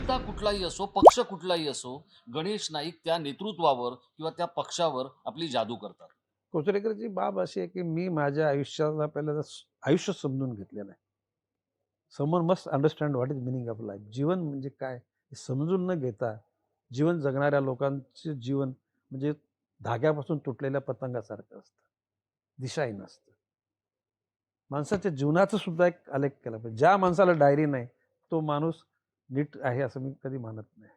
कुठलाही असो पक्ष कुठलाही असो गणेश नाईक त्या नेतृत्वावर किंवा त्या पक्षावर आपली जादू करतात. कोचरेकरची बाब अशी आहे की मी माझ्या आयुष्याला पहिल्यांदा स- आयुष्य समजून घेतलेलं आहे. Someone must understand what is meaning of life जीवन म्हणजे काय? हे समजून न घेता जीवन जगणाऱ्या लोकांचे जीवन म्हणजे धाग्यापासून तुटलेल्या पतंगासारखं असतं. दिशाही नसतं. माणसाच्या जीवनाचं सुद्धा एक आलेख केला पाहिजे. ज्या माणसाला डायरी नाही तो माणूस नीट आहे असं मी कधी मानत नाही.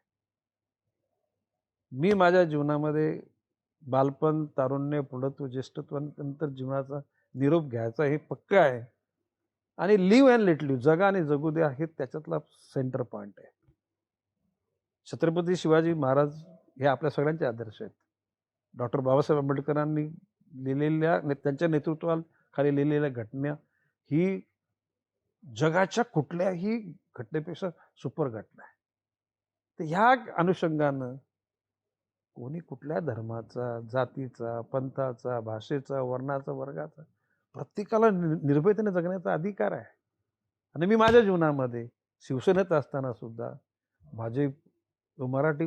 मी माझ्या जीवनामध्ये बालपण तारुण्य प्रौढत्व ज्येष्ठत्व नंतर जीवनाचा निरोप घ्यायचा हे पक्क आहे. आणि लिव्ह अँड लेट लिव्ह जगा आणि जगू द्या हे त्याच्यातला सेंटर पॉईंट आहे. छत्रपती शिवाजी महाराज हे आपल्या सगळ्यांचे आदर्श आहेत. डॉक्टर बाबासाहेब आंबेडकरांनी लिहिलेल्या ने- त्यांच्या नेतृत्वाखाली लिहिलेल्या घटना ही जगाच्या कुठल्याही घटनेपेक्षा सुपर घटना आहे. तर ह्या अनुषंगानं कोणी कुठल्या धर्माचा जातीचा पंथाचा भाषेचा वर्णाचा वर्गाचा प्रत्येकाला नि- निर्भयतेने जगण्याचा अधिकार आहे. आणि मी माझ्या जीवनामध्ये शिवसेनेत असताना सुद्धा माझे मराठी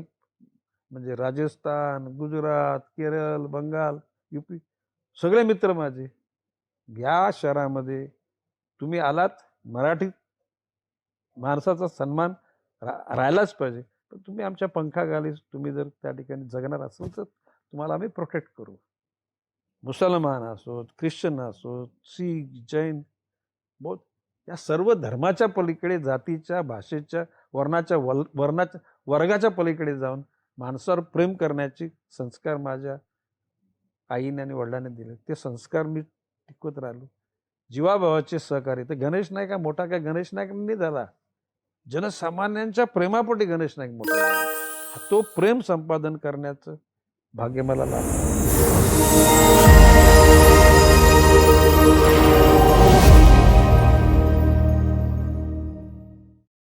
म्हणजे राजस्थान गुजरात केरळ बंगाल युपी सगळे मित्र माझे या शहरामध्ये तुम्ही आलात मराठी माणसाचा सन्मान रा- राहिलाच पाहिजे. पण तुम्ही आमच्या पंखाखाली तुम्ही जर त्या ठिकाणी जगणार असाल तर तुम्हाला आम्ही प्रोटेक्ट करू. मुसलमान असोत ख्रिश्चन असोत शीख जैन बौद्ध या सर्व धर्माच्या पलीकडे जातीच्या भाषेच्या वर्णाच्या वल वर्णाच्या वर्गाच्या पलीकडे जाऊन माणसावर प्रेम करण्याचे संस्कार माझ्या आईने आणि वडिलांनी दिले. ते संस्कार मी टिकवत राहिलो. जीवाभावाचे सहकार्य. तर गणेश नायका मोठा काय? गणेश नायकांनी झाला. जनसामान्यांच्या प्रेमापोटी गणेश नाईक मोठा तो प्रेम संपादन करण्याचं भाग्य मला लाभलं.